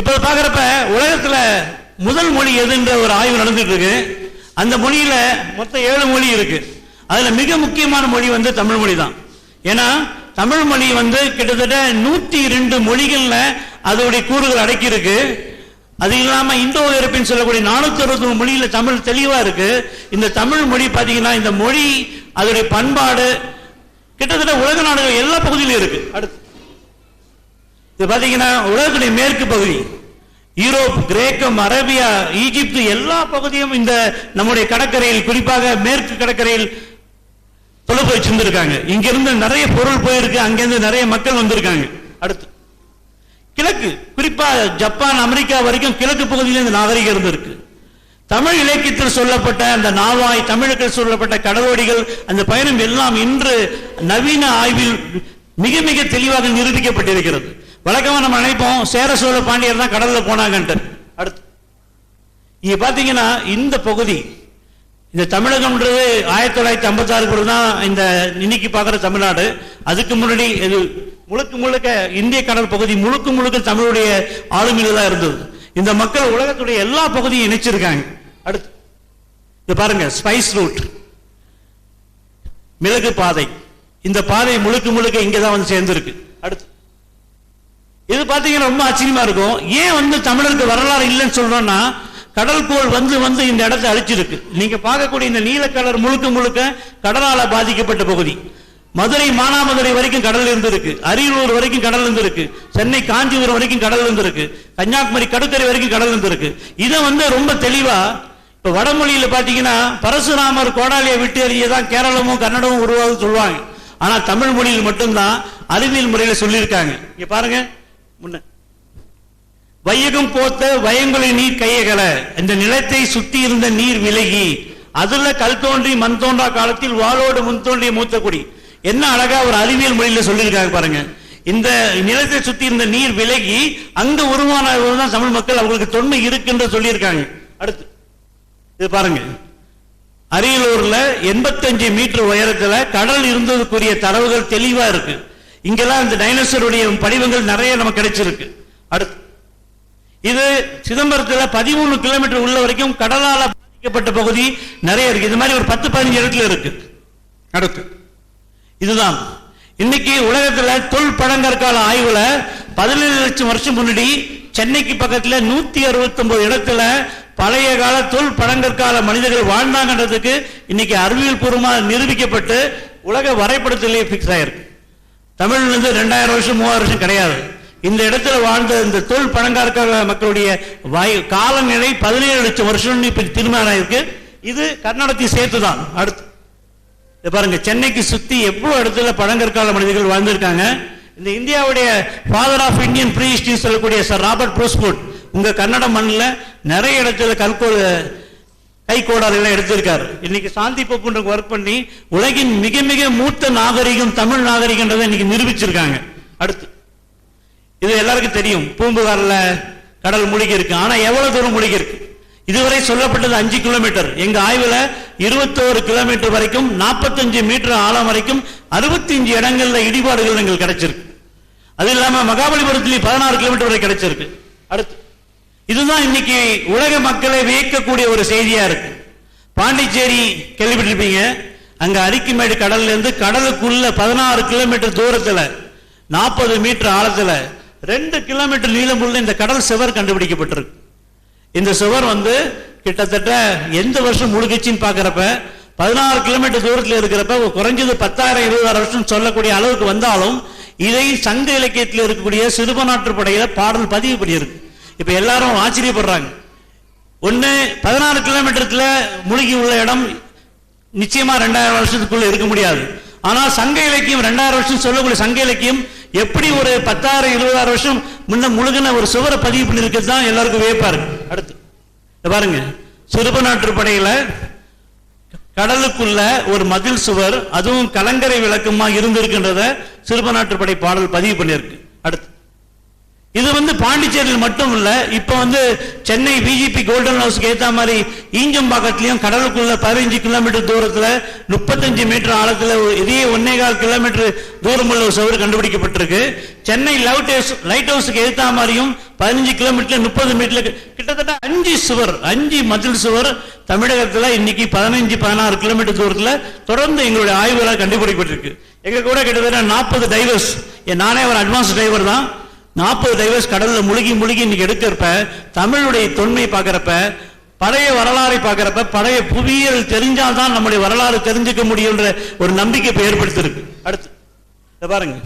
இப்ப பாக்குறப்ப உலகத்துல முதல் மொழி எதுன்ற ஒரு ஆய்வு நடந்துட்டு இருக்கு. அந்த மொழியில மொத்தம் ஏழு மொழி இருக்கு. அதுல மிக முக்கியமான மொழி வந்து தமிழ் மொழி தான் ஏன்னா தமிழ் மொழி வந்து கிட்டத்தட்ட நூத்தி ரெண்டு மொழிகள்ல அதோடைய கூறுகள் அடக்கி இருக்கு அது இல்லாம இந்தோ யூரோப்பியன் சொல்லக்கூடிய நானூத்தி அறுபத்தி மொழியில தமிழ் தெளிவா இருக்கு. இந்த தமிழ் மொழி பாத்தீங்கன்னா இந்த மொழி அதோடைய பண்பாடு கிட்டத்தட்ட உலக நாடுகள் எல்லா பகுதியிலும் இருக்கு. அடுத்து. இது பாத்தீங்கன்னா உலகத்துடைய மேற்கு பகுதி. யூரோப் கிரேக்கம் அரேபியா ஈஜிப்து எல்லா பகுதியும் இந்த நம்முடைய கடற்கரையில் குறிப்பாக மேற்கு கடற்கரையில் தொலை போய் இங்க இருந்து நிறைய பொருள் போயிருக்கு அங்கிருந்து நிறைய மக்கள் வந்திருக்காங்க. அடுத்து கிழக்கு குறிப்பா ஜப்பான் அமெரிக்கா வரைக்கும் கிழக்கு பகுதியில் இந்த நாகரிகம் இருந்திருக்கு. தமிழ் இலக்கியத்தில் சொல்லப்பட்ட அந்த நாவாய் தமிழுக்கு சொல்லப்பட்ட கடவோடிகள் அந்த பயணம் எல்லாம் இன்று நவீன ஆய்வில் மிக மிக தெளிவாக நிரூபிக்கப்பட்டிருக்கிறது. வழக்கமாக நம்ம நினைப்போம் சேர சோழ பாண்டியர் தான் கடலில் போனாங்கன்ட்டு. அடுத்து இங்கே பார்த்தீங்கன்னா இந்த பகுதி இந்த தமிழகம்ன்றது ஆயிரத்தி தொள்ளாயிரத்தி ஐம்பத்தாறுக்குள்ள தான் இந்த இன்னைக்கு பார்க்குற தமிழ்நாடு. அதுக்கு முன்னாடி இது முழுக்க முழுக்க இந்திய கடல் பகுதி முழுக்க முழுக்க தமிழுடைய ஆளுமையில் தான் இருந்தது. இந்த மக்கள் உலகத்துடைய எல்லா பகுதியும் இணைச்சிருக்காங்க. அடுத்து இது பாருங்க ஸ்பைஸ் ரூட் மிளகு பாதை. இந்த பாதை முழுக்க முழுக்க இங்கே தான் வந்து சேர்ந்துருக்கு. அடுத்து இது பார்த்தீங்கன்னா ரொம்ப ஆச்சரியமா இருக்கும். ஏன் வந்து தமிழருக்கு வரலாறு இல்லைன்னு சொல்றோம்னா கடல்கோள் வந்து வந்து இந்த இடத்தை அழிச்சிருக்கு. நீங்க பார்க்கக்கூடிய இந்த நீலக்கடல் முழுக்க முழுக்க கடலால பாதிக்கப்பட்ட பகுதி. மதுரை மானாமதுரை வரைக்கும் கடல் இருந்திருக்கு. அரியலூர் வரைக்கும் கடல் இருந்திருக்கு. சென்னை காஞ்சிபுரம் வரைக்கும் கடல் இருந்திருக்கு. கன்னியாகுமரி கடற்கரை வரைக்கும் கடல் இருந்திருக்கு. இதை வந்து ரொம்ப தெளிவா இப்ப வடமொழியில பாத்தீங்கன்னா பரசுராமர் கோடாலியை விட்டு எறியதான் கேரளமும் கன்னடமும் உருவாகுது சொல்லுவாங்க. ஆனா தமிழ் மொழியில் மட்டும்தான் அறிவியல் முறையில சொல்லியிருக்காங்க. இங்க பாருங்க. முன்ன. வையகம் போத்த வயங்குலை நீர் கையகல. இந்த நிலத்தை சுத்தி இருந்த நீர் விலகி அதுல கல் தோன்றி மண் தோன்றா காலத்தில் வாளோடு முன் தோன்றிய மூத்த குடி. என்ன அழகா ஒரு அறிவியல் மொழியில சொல்லியிருக்காங்க பாருங்க. இந்த நிலத்தை சுத்தி இருந்த நீர் விலகி அங்க உருவானவர்கள் தமிழ் மக்கள். அவங்களுக்கு தொன்மை இருக்குன்ற சொல்லியிருக்காங்க. அடுத்து இது பாருங்க. அரியலூர்ல 85 மீட்டர் உயரத்துல கடல் இருந்ததுக்குரிய தரவுகள் தெளிவா இருக்கு. இங்கெல்லாம் இந்த டைனோசருடைய படிவங்கள் நிறைய நமக்கு கிடைச்சிருக்கு. அடுத்து இது சிதம்பரத்தில் பதிமூணு கிலோமீட்டர் உள்ள வரைக்கும் கடலால் பாதிக்கப்பட்ட பகுதி நிறைய இருக்கு. இது மாதிரி ஒரு பத்து பதினஞ்சு இடத்துல இருக்கு. அடுத்து இதுதான். இன்னைக்கு உலகத்தில் தொல் பழங்கற்கால ஆய்வுல பதினேழு லட்சம் வருஷம் முன்னாடி சென்னைக்கு பக்கத்தில் நூத்தி அறுபத்தி ஒன்பது இடத்துல பழைய கால தொல் பழங்கற்கால மனிதர்கள் வாழ்ந்தாங்கன்றதுக்கு இன்னைக்கு அறிவியல் பூர்வமாக நிரூபிக்கப்பட்டு உலக வரைபடத்திலேயே பிக்ஸ் ஆயிருக்கு. தமிழ் வந்து ரெண்டாயிரம் வருஷம் மூவாயிரம் வருஷம் கிடையாது. இந்த இடத்துல வாழ்ந்த இந்த தொல் பழங்கால மக்களுடைய வாயு காலநிலை பதினேழு லட்சம் வருஷம் இப்ப தீர்மானம் இருக்கு இது கர்நாடகத்தையும் சேர்த்து தான் அடுத்து இதை பாருங்க சென்னைக்கு சுத்தி எவ்வளவு இடத்துல பழங்கற்கால மனிதர்கள் வாழ்ந்திருக்காங்க. இந்த இந்தியாவுடைய ஃபாதர் ஆஃப் இந்தியன் ப்ரீ சொல்லக்கூடிய சார் ராபர்ட் ப்ரோஸ்போர்ட் உங்க கன்னட மண்ணில் நிறைய இடத்துல கை கைகோடாரெல்லாம் எடுத்திருக்காரு. இன்னைக்கு சாந்தி பப்புன்ற ஒர்க் பண்ணி உலகின் மிக மிக மூத்த நாகரிகம் தமிழ் நாகரிகன்றதை இன்னைக்கு நிரூபிச்சிருக்காங்க. அடுத்து இது எல்லாருக்கும் தெரியும். பூம்புகார்ல கடல் மூழ்கி இருக்கு ஆனா எவ்வளவு தூரம் மூழ்கி இருக்கு இதுவரை சொல்லப்பட்டது அஞ்சு கிலோமீட்டர் எங்க ஆய்வுல இருபத்தோரு கிலோமீட்டர் வரைக்கும் 45 மீட்டர் ஆழம் வரைக்கும் 65 இடங்கள்ல இடிபாடுகள் எங்களுக்கு கிடைச்சிருக்கு. அது இல்லாம மகாபலிபுரத்திலேயே பதினாறு கிலோமீட்டர் வரை கிடைச்சிருக்கு. அடுத்து இதுதான் இன்னைக்கு உலக மக்களை வியக்கக்கூடிய ஒரு செய்தியா இருக்கு. பாண்டிச்சேரி கேள்விப்பட்டிருப்பீங்க. அங்க அரிக்குமேடு கடல்ல இருந்து கடலுக்குள்ள பதினாறு கிலோமீட்டர் தூரத்துல நாற்பது மீட்டர் ஆழத்துல ரெண்டு கிலோமீட்டர் நீளமுள்ள இந்த கடல் சுவர் கண்டுபிடிக்கப்பட்டிருக்கு. இந்த சுவர் வந்து கிட்டத்தட்ட எந்த வருஷம் முழுகிச்சின்னு பாக்குறப்ப பதினாறு கிலோமீட்டர் தூரத்தில் இருக்கிறப்ப குறைஞ்சது பத்தாயிரம் இருபதாயிரம் வருஷம் சொல்லக்கூடிய அளவுக்கு வந்தாலும் இதை சங்க இலக்கியத்தில் இருக்கக்கூடிய சிறுபநாற்று படையில பாடல் பதிவு பண்ணியிருக்கு. இப்ப எல்லாரும் ஆச்சரியப்படுறாங்க. ஒண்ணு பதினாறு கிலோமீட்டர்ல முழுகி உள்ள இடம் நிச்சயமா ரெண்டாயிரம் வருஷத்துக்குள்ள இருக்க முடியாது. ஆனா சங்க இலக்கியம் ரெண்டாயிரம் வருஷம் சொல்லக்கூடிய சங்க இலக்கியம் எப்படி ஒரு பத்தாயிரம் இருபதாயிரம் வருஷம் முன்ன முழுகின ஒரு சுவரை பதிவு பண்ணிருக்கிறது தான் எல்லாருக்கும் வியப்பா இருக்கு. அடுத்து பாருங்க. பாருங்க சிறுபநாற்று படையில கடலுக்குள்ள ஒரு மதில் சுவர் அதுவும் கலங்கரை விளக்கமா இருந்திருக்கின்றத சிறுபநாற்று படை பாடல் பதிவு பண்ணியிருக்கு. அடுத்து இது வந்து பாண்டிச்சேரியில் மட்டும் இல்ல இப்ப வந்து சென்னை பிஜேபி கோல்டன் ஹவுஸ்க்கு ஏத்த மாதிரி ஈஞ்சம்பாக்கத்திலயும் கடலுக்குள்ள பதினஞ்சு கிலோமீட்டர் தூரத்துல முப்பத்தஞ்சு மீட்டர் ஆழத்துல ஒரு இதே ஒன்னே கால் கிலோமீட்டர் தூரம் உள்ள ஒரு சுவர் கண்டுபிடிக்கப்பட்டிருக்கு. சென்னை லைட் ஹவுஸ் லைட் ஹவுஸ்க்கு ஏத்த மாதிரியும் பதினஞ்சு கிலோமீட்டர் முப்பது மீட்டர் கிட்டத்தட்ட அஞ்சு சுவர் அஞ்சு மதில் சுவர் தமிழகத்துல இன்னைக்கு பதினஞ்சு பதினாறு கிலோமீட்டர் தூரத்துல தொடர்ந்து எங்களுடைய ஆய்வுகளால் கண்டுபிடிக்கப்பட்டிருக்கு. எங்க கூட கிட்டத்தட்ட நாற்பது டைவர்ஸ் நானே ஒரு அட்வான்ஸ் டிரைவர் தான். நாற்பது டைவர்ஸ் கடல்ல முழுகி முழுகி இன்னைக்கு எடுக்கிறப்ப தமிழுடைய தொன்மை பார்க்கறப்ப பழைய வரலாறை பார்க்குறப்ப பழைய புவியியல் தெரிஞ்சால்தான் நம்முடைய வரலாறு தெரிஞ்சுக்க முடியும்ன்ற ஒரு நம்பிக்கை இப்ப ஏற்படுத்திருக்கு. அடுத்து இத பாருங்க.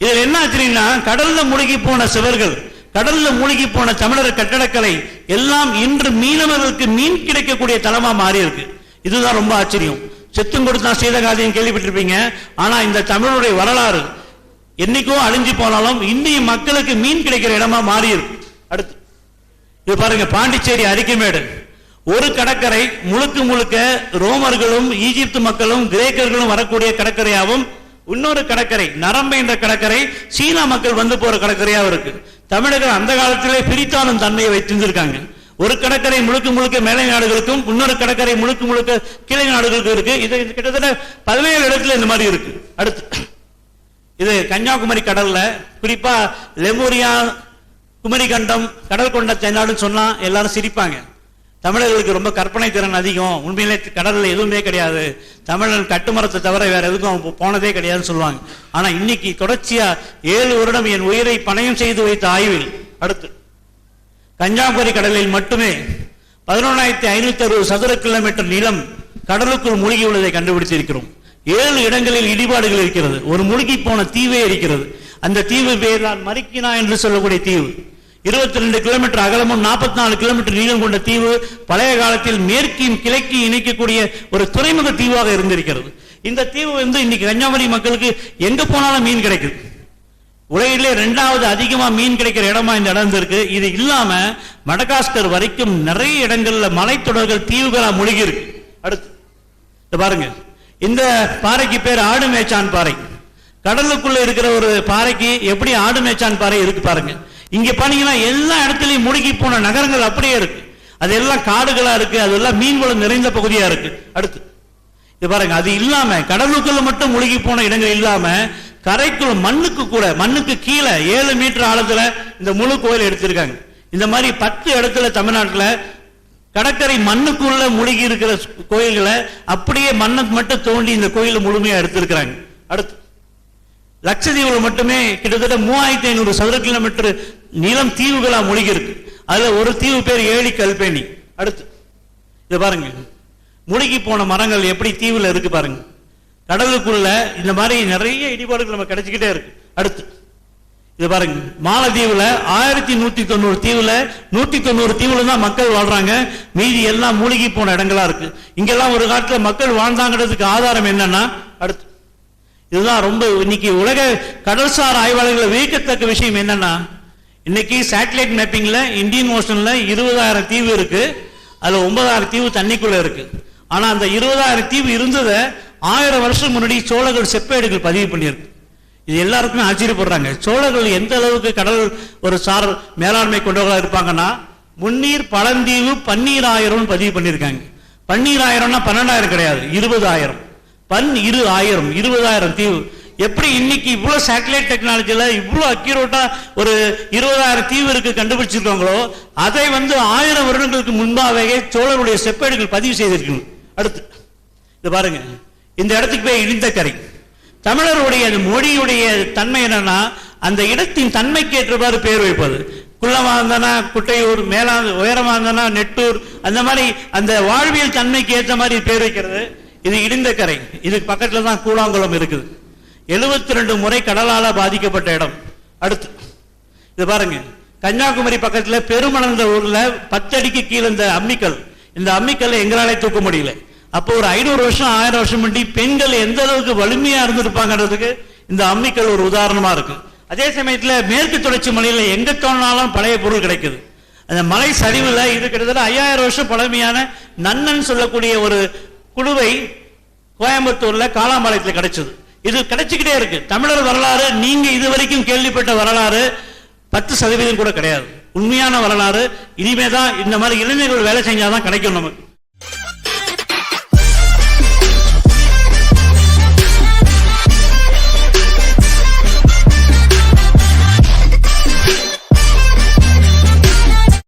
இதுல என்ன ஆச்சுன்னா கடல்ல முழுகி போன சிவர்கள் கடல்ல மூழ்கி போன தமிழர் கட்டடக்கலை எல்லாம் இன்று மீனவர்களுக்கு மீன் கிடைக்கக்கூடிய தளமா மாறி இருக்கு இதுதான் ரொம்ப ஆச்சரியம். செத்தும் கொடுத்தான் சீதகாதியும் கேள்விப்பட்டிருப்பீங்க. ஆனா இந்த தமிழுடைய வரலாறு என்னைக்கோ அழிஞ்சு போனாலும் இன்னைய மக்களுக்கு மீன் கிடைக்கிற இடமா மாறி இருக்கு. அடுத்து இது பாருங்க பாண்டிச்சேரி அரிக்கமேடு ஒரு கடற்கரை முழுக்க முழுக்க ரோமர்களும் ஈஜிப்து மக்களும் கிரேக்கர்களும் வரக்கூடிய கடற்கரையாகவும் இன்னொரு கடற்கரை நரம்பு என்ற கடற்கரை சீனா மக்கள் வந்து போற கடற்கரையாகவும் இருக்கு. தமிழர்கள் அந்த காலத்திலே பிரித்தாளும் தன்மையை வைத்திருந்திருக்காங்க. ஒரு கடற்கரை முழுக்க முழுக்க மேலை நாடுகளுக்கும் இன்னொரு கடற்கரை முழுக்க முழுக்க கீழே நாடுகளுக்கும் இருக்கு. இது கிட்டத்தட்ட பல்வேறு இடத்துல இந்த மாதிரி இருக்கு. அடுத்து இது கன்னியாகுமரி கடல்ல. குறிப்பா லெமூரியா குமரிகண்டம் கடல் கொண்ட தென்னாடுன்னு சொன்னா எல்லாரும் சிரிப்பாங்க. தமிழர்களுக்கு ரொம்ப கற்பனை திறன் அதிகம். உண்மையிலே கடல்ல எதுவுமே கிடையாது. தமிழன் கட்டுமரத்தை தவிர வேற எதுக்கும் போனதே கிடையாதுன்னு சொல்லுவாங்க. ஆனா இன்னைக்கு தொடர்ச்சியா ஏழு வருடம் என் உயிரை பணயம் செய்து வைத்த ஆய்வில் அடுத்து கன்னியாகுமரி கடலில் மட்டுமே பதினொன்றாயிரத்தி ஐநூத்தி அறுபது சதுர கிலோமீட்டர் நீளம் கடலுக்குள் மூழ்கி உள்ளதை கண்டுபிடித்திருக்கிறோம். ஏழு இடங்களில் இடிபாடுகள் இருக்கிறது. ஒரு முழுகி போன தீவே இருக்கிறது. அந்த தீவு பேர் தான் மரிக்கினா என்று சொல்லக்கூடிய தீவு. இருபத்தி ரெண்டு கிலோமீட்டர் அகலமும் நாற்பத்தி நாலு கிலோமீட்டர் நீளம் கொண்ட தீவு பழைய காலத்தில் மேற்கையும் கிழக்கையும் இணைக்கக்கூடிய ஒரு துறைமுக தீவாக இருந்திருக்கிறது. இந்த தீவு வந்து இன்னைக்கு கன்னியாகுமரி மக்களுக்கு எங்க போனாலும் மீன் கிடைக்குது. உலகிலே ரெண்டாவது அதிகமா மீன் கிடைக்கிற இடமா இந்த இடம் இருக்கு. இது இல்லாம மடகாஸ்கர் வரைக்கும் நிறைய இடங்கள்ல மலைத்தொடர்கள் தீவுகளா மூழ்கி இருக்கு. அடுத்து பாருங்க. இந்த பாறைக்கு பேர் ஆடு மேய்ச்சான் பாறை. கடலுக்குள்ள இருக்கிற ஒரு பாறைக்கு எப்படி ஆடு மேய்ச்சான் பாறை இருக்கு பாருங்க. இங்க பாத்தீங்கன்னா எல்லா இடத்துலயும் முழுகி போன நகரங்கள் அப்படியே இருக்கு. அது எல்லாம் காடுகளா இருக்கு அதெல்லாம் மீன்வளம் நிறைந்த பகுதியா இருக்கு. அடுத்து இது பாருங்க அது இல்லாம கடலுக்குள்ள மட்டும் முழுகி போன இடங்கள் இல்லாம கரைக்குள்ள மண்ணுக்கு கூட மண்ணுக்கு கீழே ஏழு மீட்டர் ஆழத்துல இந்த முழு கோயில் எடுத்திருக்காங்க. இந்த மாதிரி பத்து இடத்துல தமிழ்நாட்டுல கடற்கரை மண்ணுக்குள்ள முழுகி இருக்கிற கோயில்களை அப்படியே மண்ணை மட்டும் தோண்டி இந்த கோயிலை முழுமையா எடுத்திருக்கிறாங்க. அடுத்து லட்சத்தீவுல மட்டுமே கிட்டத்தட்ட மூவாயிரத்தி ஐநூறு சதுர கிலோமீட்டர் நீளம் தீவுகளா முழுகி இருக்கு அதுல ஒரு தீவு பேர் ஏழி கல்பேணி. அடுத்து இது பாருங்க. முழுகி போன மரங்கள் எப்படி தீவுல இருக்கு பாருங்க. கடலுக்குள்ள இந்த மாதிரி நிறைய இடிபாடுகள் நம்ம கிடைச்சிக்கிட்டே இருக்கு. அடுத்து இது பாருங்க மாலத்தீவுல ஆயிரத்தி நூத்தி தொண்ணூறு தீவுல நூத்தி தொண்ணூறு தீவுல தான் மக்கள் வாழ்றாங்க. மீதி எல்லாம் மூழ்கி போன இடங்களா இருக்கு. இங்கெல்லாம் ஒரு காலத்துல மக்கள் வாழ்ந்தாங்கிறதுக்கு ஆதாரம் என்னன்னா அடுத்து இதுதான் ரொம்ப இன்னைக்கு உலக கடல்சார் ஆய்வாளர்களை வியக்கத்தக்க விஷயம் என்னன்னா இன்னைக்கு சேட்டலைட் மேப்பிங்ல இந்தியன் ஓஷன்ல இருபதாயிரம் தீவு இருக்கு. அதுல ஒன்பதாயிரம் தீவு தண்ணிக்குள்ள இருக்கு. ஆனா அந்த இருபதாயிரம் தீவு இருந்ததை ஆயிரம் வருஷம் முன்னாடி சோழர்கள் செப்பேடுகள் பதிவு பண்ணியிருக்கு. இது எல்லாருக்குமே ஆச்சரியப்படுறாங்க. சோழர்கள் எந்த அளவுக்கு கடல் ஒரு சார் மேலாண்மை கொண்டவர்களாக இருப்பாங்கன்னா முன்னீர் பழந்தீவு பன்னீராயிரம்னு பதிவு பண்ணியிருக்காங்க. பன்னீராயிரம்னா பன்னெண்டாயிரம் கிடையாது இருபதாயிரம். பன் இரு ஆயிரம் இருபதாயிரம் தீவு. எப்படி இன்னைக்கு இவ்வளோ சேட்டலைட் டெக்னாலஜியில் இவ்வளோ அக்யூரேட்டாக ஒரு இருபதாயிரம் தீவு இருக்கு கண்டுபிடிச்சிருக்காங்களோ அதை வந்து ஆயிரம் வருடங்களுக்கு முன்பாகவே சோழருடைய செப்பேடுகள் பதிவு செய்திருக்கணும். அடுத்து இது பாருங்க. இந்த இடத்துக்கு போய் இடிந்த கரை. தமிழருடைய மொழியுடைய தன்மை என்னன்னா அந்த இடத்தின் தன்மைக்கு ஏற்றவாறு பேர் வைப்பது. குள்ளமாக இருந்தனா குட்டையூர் மேலா உயரமாக இருந்தனா நெட்டூர் அந்த மாதிரி அந்த வாழ்வியல் தன்மைக்கு ஏற்ற மாதிரி பேர் வைக்கிறது. இது இடிந்த கரை. இதுக்கு பக்கத்தில் தான் கூழாங்குளம் இருக்குது. 72 ரெண்டு முறை கடலால பாதிக்கப்பட்ட இடம். அடுத்து இது பாருங்க. கன்னியாகுமரி பக்கத்தில் பெருமளந்த ஊர்ல பத்தடிக்கு கீழே இந்த அம்மிக்கல். இந்த அம்மிக்கல்லை எங்களாலே தூக்க முடியல. அப்போ ஒரு ஐநூறு வருஷம் ஆயிரம் வருஷம் முன்னாடி பெண்கள் எந்த அளவுக்கு வலிமையா இருந்திருப்பாங்கன்றதுக்கு இந்த அம்மிக்கல் ஒரு உதாரணமா இருக்கு அதே சமயத்தில் மேற்கு தொடர்ச்சி மலையில் எங்க தோணாலும் பழைய பொருள் கிடைக்குது. அந்த மலை சரிவில் இது கிட்டத்தட்ட ஐயாயிரம் வருஷம் பழமையான நன்னன் சொல்லக்கூடிய ஒரு குழுவை கோயம்புத்தூர்ல காளாம்பாளையத்தில் கிடைச்சது. இது கிடைச்சிக்கிட்டே இருக்கு. தமிழர் வரலாறு நீங்க இது வரைக்கும் கேள்விப்பட்ட வரலாறு பத்து சதவீதம் கூட கிடையாது. உண்மையான வரலாறு இனிமேதான் இந்த மாதிரி இளைஞர்கள் வேலை செஞ்சாதான் கிடைக்கும் நமக்கு.